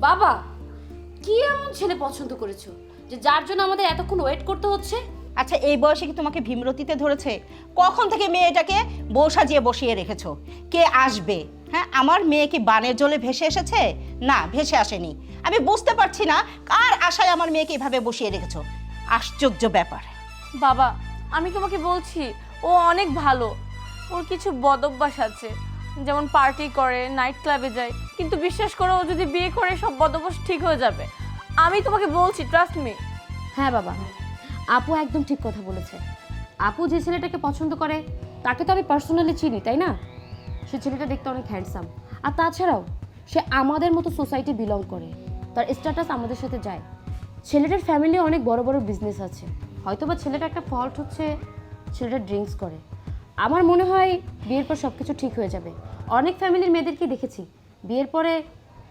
বাবা কি এমন ছেলে পছন্দ করেছ যে যার জন্য আমাদের এতক্ষণ ওয়েট করতে হচ্ছে? আচ্ছা এই বয়সে কি তোমাকে ভীমরতিতে ধরেছে? কখন থেকে মেয়েটাকে বউ সাজিয়ে বসিয়ে রেখেছো? কে আসবে? হ্যাঁ আমার মেয়ে কি বানের জলে ভেসে এসেছে? না ভেসে আসেনি। আমি বুঝতে পারছি না কার আশায় আমার মেয়েকে এভাবে বসিয়ে রেখেছো। আশ্চর্য ব্যাপার। বাবা আমি তোমাকে বলছি ও অনেক ভালো। ওর কিছু বদভ্যাস আছে। যেমন পার্টি করে নাইট ক্লাবে যায়। কিন্তু বিশ্বাস করো, ও যদি বিয়ে করে, সব বদভ্যাস ঠিক হয়ে যাবে। আমি তোমাকে বলছি ট্রাস্ট মি হ্যাঁ বাবা। আপু একদম ঠিক কথা বলেছে। আপু যে ছেলেটাকে পছন্দ করে, তাকে তো আমি পার্সোনালি চিনি, তাই না? সে ছেলেটা দেখতে অনেক হ্যান্ডসাম আর তাছাড়াও, সে আমাদের মতো সোসাইটি বিলং করে। তার স্ট্যাটাস আমাদের সাথে যায়। ছেলেটার ফ্যামিলি অনেক বড় বড় বিজনেস আছে। হয়তো বা ছেলেটা একটা ফল্ট হচ্ছে, ছেলেটা ড্রিঙ্কস করে। আমার মনে হয় বিয়ের পর সব কিছু ঠিক হয়ে যাবে। অনেক ফ্যামিলির মেয়েদেরকে দেখেছি। বিয়ের পরে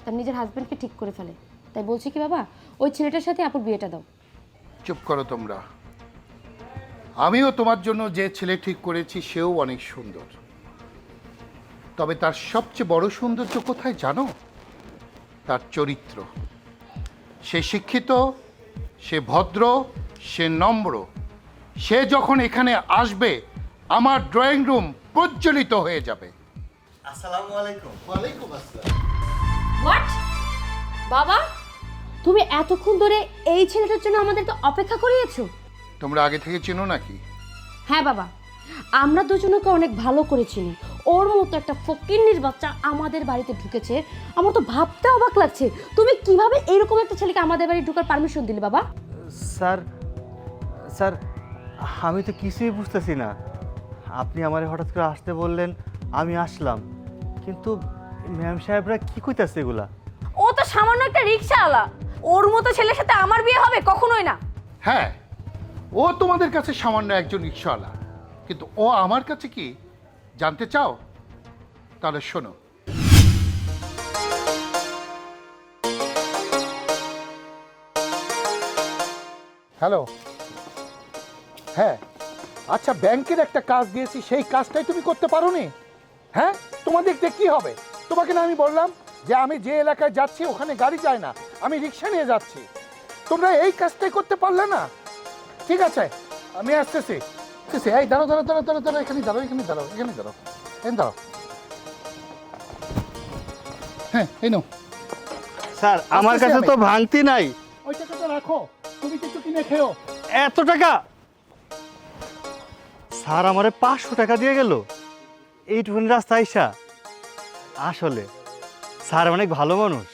তার নিজের হাজব্যান্ডকে ঠিক করে ফেলে। তাই বলছি কি বাবা, ওই ছেলেটার সাথে আপুর বিয়েটা দাও। চুপ করো তোমরা। আমিও তোমার জন্য যে ছেলে ঠিক করেছি, সেও অনেক সুন্দর। তবে তার সবচেয়ে বড় সৌন্দর্য কোথায় জানো? তার চরিত্র। সে শিক্ষিত, সে ভদ্র, সে নম্র। সে যখন এখানে আসবে আমার ড্রয়িং রুম প্রজ্বলিত হয়ে যাবে। আসসালামু আলাইকুম। ওয়ালাইকুম আসসালাম। হোয়াট বাবা তুমি এতক্ষণ ধরে এই ছেলেটার জন্য আমাদেরকে অপেক্ষা করিয়েছো? তোমরা আগে থেকে চেনো নাকি? হ্যাঁ বাবা আমরা দুজনকে অনেক ভালো করে চিনি। ওর মতো একটা ফকিন্নির বাচ্চা আমাদের বাড়িতে ঢুকেছে। আমার তো ভাবতে অবাক লাগছে। তুমি কীভাবে এরকম একটা ছেলেকে আমাদের বাড়ি ঢুকার পারমিশন দিলে বাবা? স্যার স্যার আমি তো কিছুই বুঝতেছি না। আপনি আমার হঠাৎ করে আসতে বললেন আমি আসলাম। কিন্তু ম্যাম সাহেবরা কি কইতাছে এগুলা? ও তো সামান্য একটা রিক্সাওয়ালা ওর মতো ছেলের সাথে আমার বিয়ে হবে কখনোই না। হ্যাঁ ও তোমাদের কাছে সামান্য একজন রিক্সাওয়ালা কিন্তু ও আমার কাছে কি? জানতে চাও? তাহলে শোনো। হ্যালো। হ্যাঁ। আচ্ছা ব্যাংকের একটা কাজ দিয়েছি সেই কাজটাই তুমি করতে পারো নি হ্যাঁ? তোমাদের দিয়ে কি হবে? তোমাকে না আমি বললাম যে আমি যে এলাকায় যাচ্ছি ওখানে গাড়ি যায় না আমি রিক্সা নিয়ে যাচ্ছি। তোমরা এই কাজটাই করতে পারলে না? ঠিক আছে আমি আসতেছি। আসতেছি। এই দাঁড়ো দাঁড়ো দাঁড়ো দাঁড়ো দাঁড়ো এখানে দাঁড়ো এখানে দাঁড়ো এখানে দাঁড়ো এখানে হ্যাঁ এই নাও। স্যার আমার কাছে তো ভাঙতি নাই। ওই টাকাটা রাখো। তুমি কিছু কিনে খেও। এত টাকা? স্যার আমারে পাঁচশো টাকা দিয়ে গেল। এইটুকুনি রাস্তা আইসা। আসলে, স্যার অনেক ভালো মানুষ।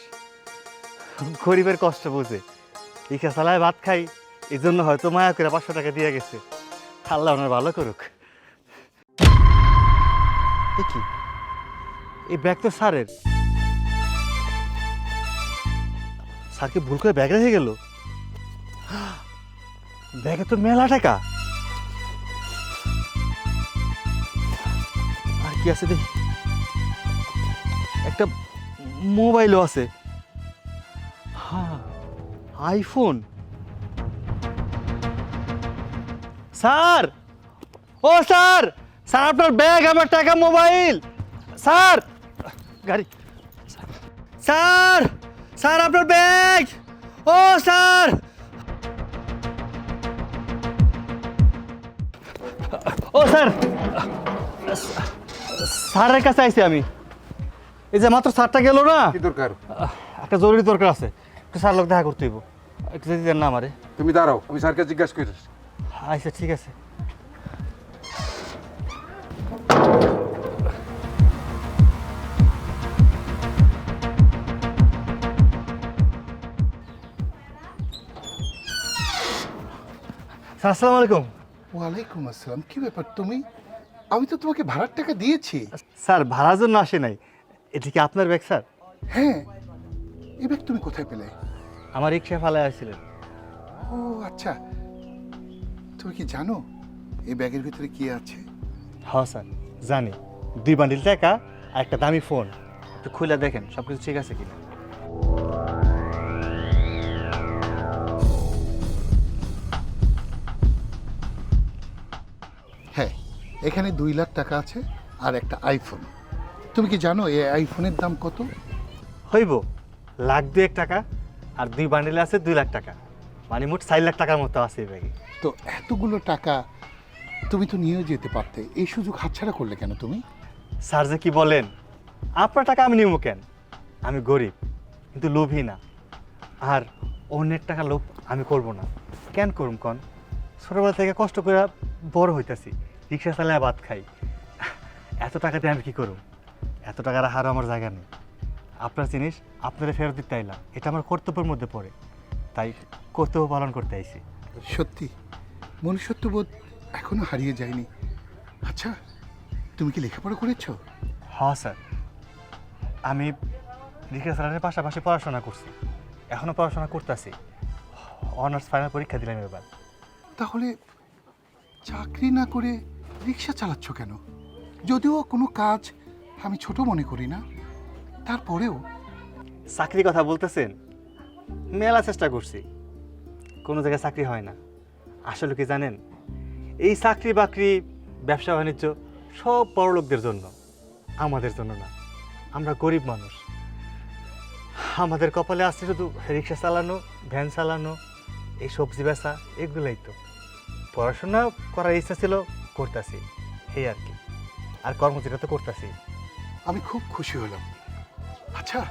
গরিবের কষ্ট বোঝে। রিক্সা চালায় ভাত খাই এই জন্য হয়তো মায়া করে পাঁচশো টাকা দিয়ে গেছে। আল্লাহ ওনার ভালো করুক। কি? এই ব্যাগ তো স্যারের। স্যারকে ভুল করে ব্যাগ রেখে গেল? ব্যাগে তো মেলা টাকা। কি আছে দেখি একটা মোবাইলও আছে। হ্যাঁ আইফোন। স্যার! ও স্যার! স্যার, আপনার ব্যাগ, আমার টাকা, মোবাইল। স্যার! গাড়ি। স্যার! স্যার, আপনার ব্যাগ! ও স্যার! ও স্যার! স্যারের কাছে আইছি আমি। এই যে মাত্র স্যারটা গেল না? কি দরকার? একটা জরুরি দরকার আছে। একটু স্যার লোক দেখা করতে হইব। একটু যদি দেন না আমারে। তুমি দাঁড়াও আমি স্যারকে জিজ্ঞাসা করি। আচ্ছা ঠিক আছে। আসসালামু আলাইকুম। ওয়ালাইকুম আসসালাম। কি ব্যাপার তুমি? আমি তো তোমাকে ভাড়ার টাকা দিয়েছি। স্যার ভাড়ার জন্য আসে নাই। এটি কি আপনার ব্যাগ স্যার? হ্যাঁ এই ব্যাগ তুমি কোথায় পেলে? আমার রিক্সা ফালায় আসছিলেন। ও আচ্ছা। তুমি কি জানো এই ব্যাগের ভিতরে কি আছে? হ্যাঁ স্যার জানি। দুই বান্ডিল টাকা আর একটা দামি ফোন। একটু খুলে দেখেন সব কিছু ঠিক আছে কিনা। এখানে দুই লাখ টাকা আছে আর একটা আইফোন তুমি কি জানো এই আইফোনের দাম কত? হইব লাখ দুয়েক টাকা আর দুই বান্ডিলে আছে দুই লাখ টাকা। মানে মোট চার লাখ টাকার মতো আছে এই ব্যাগে তো এতগুলো টাকা তুমি তো নিয়েও যেতে পারতে। এই সুযোগ হাতছাড়া করলে কেন তুমি? স্যার যে কি বলেন আপনার টাকা আমি নিব কেন? আমি গরিব কিন্তু লোভী না। আর অন্যের টাকা লোভ আমি করব না। কেন করুম কন? ছোটোবেলা থেকে কষ্ট করে বড় হইতাছি। রিক্সা চালায় ভাত খাই। এত টাকা দিয়ে আমি কি করুম এত টাকা রাখারও আমার জায়গা নেই। আপনার জিনিস আপনারা ফেরত দিতে আইলাম। এটা আমার কর্তব্যের মধ্যে পড়ে। তাই কর্তব্য পালন করতে আইছি। সত্যি? মনুষ্যত্ববোধ এখনও হারিয়ে যায়নি। আচ্ছা তুমি কি লেখাপড়া করেছ? হ্যাঁ স্যার। আমি রিক্সা চালানোর পাশাপাশি পড়াশোনা করছি। এখনও পড়াশোনা করতেছি। অনার্স ফাইনাল পরীক্ষা দিলাম এবার। তাহলে চাকরি না করে রিক্সা চালাচ্ছ কেন? যদিও কোনো কাজ আমি ছোট মনে করি না, তারপরেও চাকরির কথা বলতেছেন? মেলা চেষ্টা করছি। কোনো জায়গায় চাকরি হয় না। আসলে কি জানেন? এই চাকরি বাকরি, ব্যবসা বাণিজ্য সব বড় লোকদের জন্য, আমাদের জন্য না। আমরা গরিব মানুষ। আমাদের কপালে আসছে শুধু রিক্সা চালানো, ভ্যান চালানো, এই সবজি বেচা, এগুলোই তো। পড়াশোনা করার ইচ্ছা ছিল করতেছি এই আর কি। আর কর্মচারী তো করতেছি। আমি খুব খুশি হলাম। আচ্ছা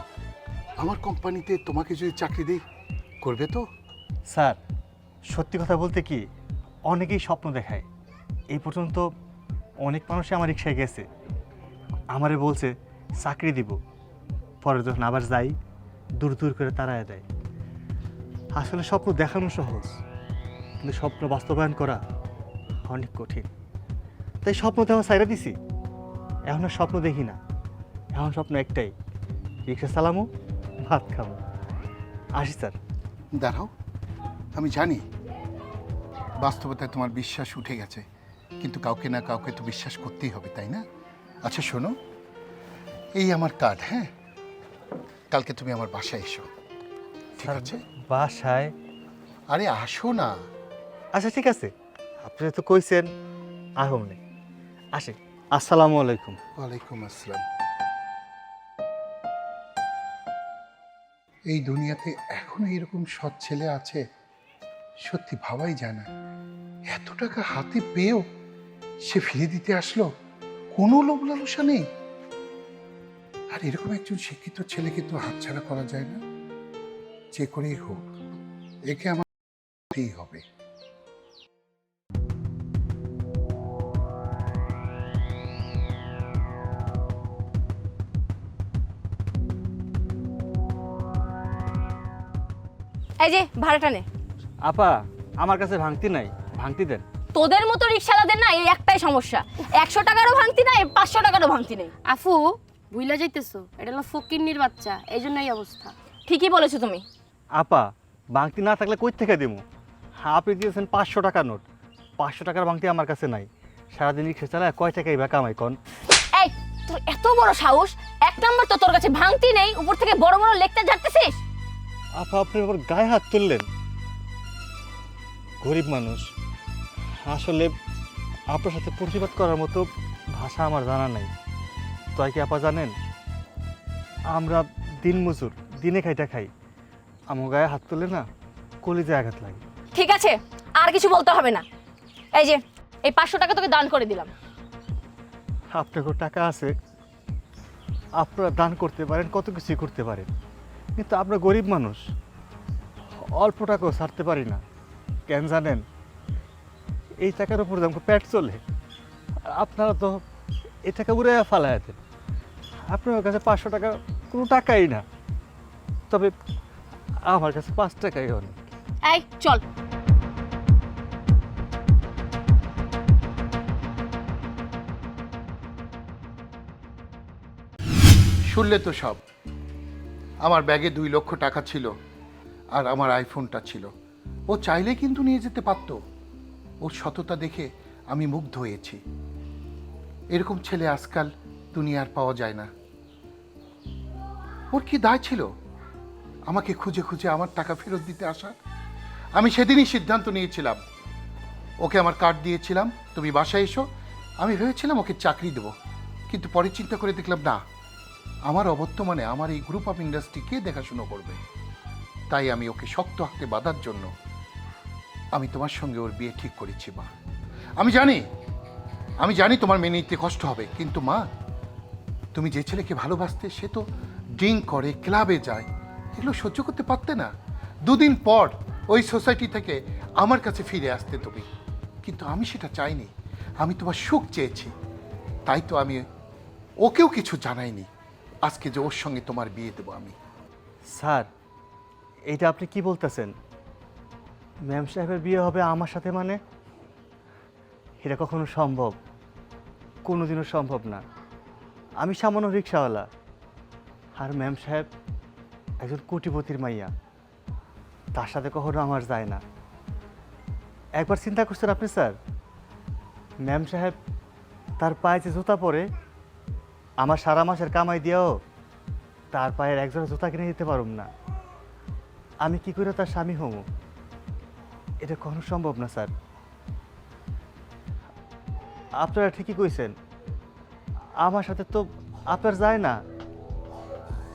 আমার কোম্পানিতে তোমাকে যদি চাকরি দিই করবে তো? স্যার সত্যি কথা বলতে কি অনেকেই স্বপ্ন দেখায়। এই পর্যন্ত অনেক মানুষই আমার রিক্সায় গেছে। আমারে বলছে চাকরি দিব। পরে যখন আবার যাই দূর দূর করে তাড়ায় দেয়। আসলে স্বপ্ন দেখানো সহজ কিন্তু স্বপ্ন বাস্তবায়ন করা অনেক কঠিন। তাই স্বপ্ন তো আমার সাইরা দিছি। এখন আর স্বপ্ন দেখি না। এখন স্বপ্ন একটাই রিক্সা চালামো ভাত খাব আসি স্যার। দাঁড়াও আমি জানি বাস্তবতায় তোমার বিশ্বাস উঠে গেছে কিন্তু কাউকে না কাউকে তো বিশ্বাস করতেই হবে তাই না? আচ্ছা শোনো এই আমার কার্ড হ্যাঁ? কালকে তুমি আমার বাসায় এসো। ঠিক আছে? বাসায়? আরে আসো না। আচ্ছা ঠিক আছে। আপনি তো কইছেন আহম নেই। আসে। আসসালামু আলাইকুম। ওয়ালাইকুম আসসালাম। এই দুনিয়াতে এখনও এরকম সৎ ছেলে আছে সত্যি ভাবাই যায় না। এত টাকা হাতে পেয়েও সে ফিরে দিতে আসলো কোনো লোভ লালসা নেই। আর এরকম একজন শিক্ষিত ছেলেকে তো হাতছাড়া করা যায় না। যে করেই হোক একে আমার হবে। এই যে ভাড়াটা নে। আপা আমার কাছে ভাঙতি নাই ভাঙতি দেন। তোদের মতো রিক্সাওয়ালাদের না এই একটাই সমস্যা। একশো টাকারও ভাঙতি নাই পাঁচশো টাকারও ভাঙতি নেই। আফু ভুইলা যাইতেছো এটা হলো ফকিন্নির বাচ্চা এই জন্য এই অবস্থা। ঠিকই বলেছ তুমি। আপা ভাঙতি না থাকলে কই থেকে দেবো আপনি দিয়েছেন পাঁচশো টাকা নোট। পাঁচশো টাকার ভাঙতি আমার কাছে নাই। সারাদিন রিক্সা চালায় কয় টাকা এবার কামাই কন এই তোর এত বড় সাহস এক নম্বর তো তোর কাছে ভাঙতি নেই উপর থেকে বড় বড় লেকচার ঝাড়তেছিস? আপা আপনি আবার গায়ে হাত তুললেন? গরিব মানুষ। আসলে আপনার সাথে প্রতিবাদ করার মতো ভাষা আমার জানা নাই। তাই কি আপা জানেন? আমরা দিন মজুর দিনে খাইটা খাই। আমার গায়ে হাত তুলে না কলিজে আঘাত লাগে। ঠিক আছে আর কিছু বলতে হবে না। এই যে এই পাঁচশো টাকা তোকে দান করে দিলাম। আপনাকে টাকা আছে। আপনারা দান করতে পারেন কত কিছুই করতে পারেন। কিন্তু আমরা গরিব মানুষ। অল্প টাকাও ছাড়তে পারি না। কেন জানেন? এই টাকার উপর আমাকে পেট চলে। আর আপনারা তো এই টাকা উড়ে ফালায় দেন। আপনার কাছে পাঁচশো টাকা কোনো টাকাই না। তবে আমার কাছে পাঁচ টাকাই অনেক। এই চল। শুনলে তো সব। আমার ব্যাগে দুই লক্ষ টাকা ছিল আর আমার আইফোনটা ছিল। ও চাইলে কিন্তু নিয়ে যেতে পারত। ওর সততা দেখে আমি মুগ্ধ হয়েছি। এরকম ছেলে আজকাল দুনিয়ার পাওয়া যায় না। ওর কি দায় ছিল? আমাকে খুঁজে খুঁজে আমার টাকা ফেরত দিতে আসা? আমি সেদিনই সিদ্ধান্ত নিয়েছিলাম। ওকে আমার কার্ড দিয়েছিলাম, তুমি বাসায় এসো। আমি ভেবেছিলাম ওকে চাকরি দেবো। কিন্তু পরে চিন্তা করে দেখলাম, না আমার অবর্তমানে আমার এই গ্রুপ অফ ইন্ডাস্ট্রি কে দেখাশুনো করবে? তাই আমি ওকে শক্ত হাতে বাঁধার জন্য আমি তোমার সঙ্গে ওর বিয়ে ঠিক করেছি, মা। আমি জানি আমি জানি তোমার মেনে নিতে কষ্ট হবে, কিন্তু মা, তুমি যে ছেলেকে ভালোবাসতে, সে তো ড্রিঙ্ক করে, ক্লাবে যায়। এগুলো সহ্য করতে পারতে না। দুদিন পর ওই সোসাইটি থেকে আমার কাছে ফিরে আসতে তুমি। কিন্তু আমি সেটা চাইনি। আমি তোমার সুখ চেয়েছি। তাই তো আমি ওকেও কিছু জানাইনি। আজকে যে ওর সঙ্গে তোমার বিয়ে দেবো আমি। স্যার, এটা আপনি কি বলতেছেন? ম্যাম সাহেবের বিয়ে হবে আমার সাথে মানে? এটা কখনো সম্ভব? কোনোদিনও সম্ভব না। আমি সামান্য রিক্সাওয়ালা। আর ম্যাম সাহেব একজন কোটিপতির মাইয়া। তার সাথে কখনো আমার যায় না। একবার চিন্তা করছেন আপনি, স্যার? ম্যাম সাহেব তার পায়ে যে জুতা পরে আমার সারা মাসের কামাই দিয়েও তার পায়ের একজোড়া জুতা কিনে দিতে পারুম না। আমি কি করে তার স্বামী হব এটা কখনো সম্ভব না, স্যার। আপনারা ঠিকই কইছেন। আমার সাথে তো আপনার যায় না।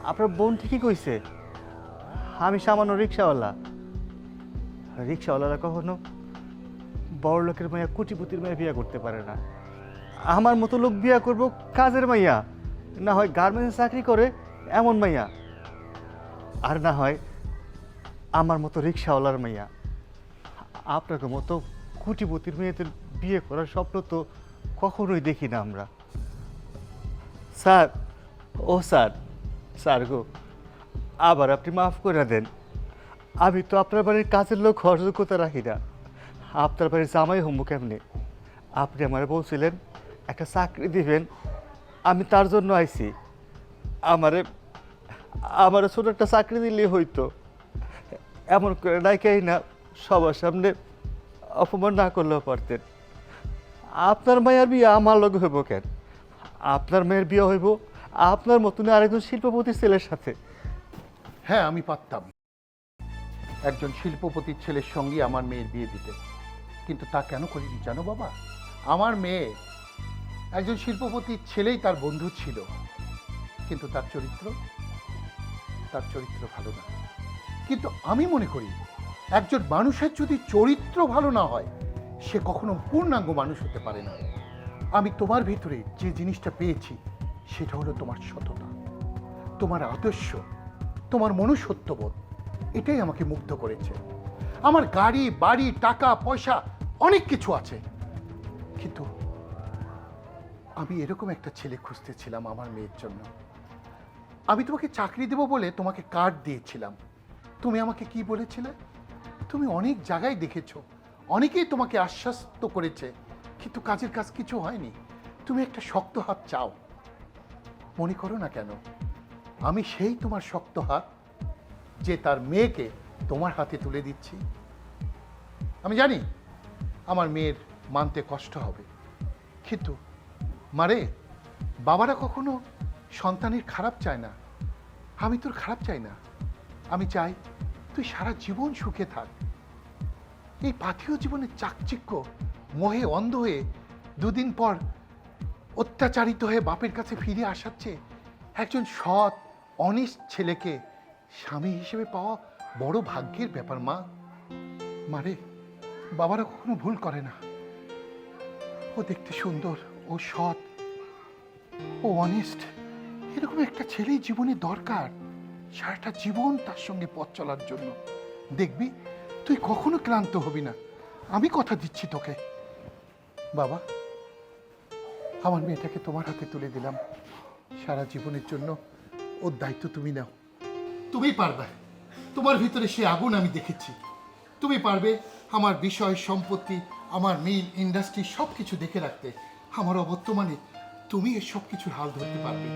আপনার বোন ঠিকই কইছে। আমি সামান্য রিক্সাওয়ালা। রিক্সাওয়ালারা কখনো বড় লোকের মাইয়া কোটিপতির মাইয়া বিয়ে করতে পারে না। আমার মতো লোক বিয়ে করব কাজের মাইয়া। না হয় গার্মেন্টসে চাকরি করে এমন মাইয়া। আর না হয় আমার মতো রিক্সাওয়ালার মাইয়া। আপনাকে মতো কুটিপতির মেয়েদের বিয়ে করার স্বপ্ন তো কখনোই দেখি না আমরা। স্যার, ও স্যার স্যার গো, আবার আপনি মাফ করে দেন। আমি তো আপনার বাড়ির কাজের লোক হওয়ার যোগ্যতা রাখি না। আপনার বাড়ির জামাই হম্বু কেমনে? আপনি আমার বলছিলেন একটা চাকরি দিবেন, আমি তার জন্য আইছি। আমারে, আমার ছোট একটা চাকরি দিলেই হইতো। এমন করে ডাইকাই না, সবার সামনে অপমান না করলেও পারতেন। আপনার মায়ের বিয়ে আমার লগে হইব কেন? আপনার মেয়ের বিয়ে হইব আপনার মতন আরেকজন শিল্পপতির ছেলের সাথে। হ্যাঁ আমি পারতাম। একজন শিল্পপতির ছেলের সঙ্গে আমার মেয়ের বিয়ে দিতে। কিন্তু তা কেন করিনি জানো বাবা? আমার মেয়ে একজন শিল্পপতির ছেলেই তার বন্ধু ছিল। কিন্তু তার চরিত্র তার চরিত্র ভালো না। কিন্তু আমি মনে করি, একজন মানুষের যদি চরিত্র ভালো না হয়, সে কখনো পূর্ণাঙ্গ মানুষ হতে পারে না। আমি তোমার ভিতরে যে জিনিসটা পেয়েছি, সেটা হলো তোমার সততা। তোমার আদর্শ, তোমার মনুষ্যত্ববোধ, এটাই আমাকে মুগ্ধ করেছে। আমার গাড়ি, বাড়ি, টাকা, পয়সা, অনেক কিছু আছে। কিন্তু আমি এরকম একটা ছেলে খুঁজতেছিলাম আমার মেয়ের জন্য। আমি তোমাকে চাকরি দেবো বলে তোমাকে কার্ড দিয়েছিলাম। তুমি আমাকে কি বলেছিলে? তুমি অনেক জায়গায় দেখেছ। অনেকেই তোমাকে আশ্বস্ত করেছে, কিন্তু কাজের কাজ কিছু হয়নি। তুমি একটা শক্ত হাত চাও। মনে করো না কেন? আমি সেই তোমার শক্ত হাত যে তার মেয়েকে তোমার হাতে তুলে দিচ্ছি। আমি জানি আমার মেয়ের মানতে কষ্ট হবে, কিন্তু মারে বাবারা কখনো সন্তানের খারাপ চায় না। আমি তোর খারাপ চাই না। আমি চাই তুই সারা জীবন সুখে থাক। এই পাথেয় জীবনের চাকচিক্য মোহে অন্ধ হয়ে দুদিন পর অত্যাচারিত হয়ে বাপের কাছে ফিরে আসার চেয়ে একজন সৎ, অনিষ্ট ছেলেকে স্বামী হিসেবে পাওয়া বড় ভাগ্যের ব্যাপার মা। মারে বাবারা কখনো ভুল করে না। ও দেখতে সুন্দর। ও সৎ, ও অনেস্ট এরকম একটা ছেলে জীবনে দরকার। সারাটা জীবন তার সঙ্গে পথ চলার জন্য। দেখবি, তুই কখনো ক্লান্ত হবি না। আমি কথা দিচ্ছি তোকে। বাবা, আমার মেয়েটাকে তোমার হাতে তুলে দিলাম। সারা জীবনের জন্য ওর দায়িত্ব তুমি নাও। তুমি পারবে। তোমার ভিতরে সে আগুন আমি দেখেছি। তুমি পারবে আমার বিষয়, সম্পত্তি, আমার মিল ইন্ডাস্ট্রি সব কিছু দেখে রাখতে। আমার অবর্তমানে তুমি এসব কিছুর হাল ধরতে পারবে।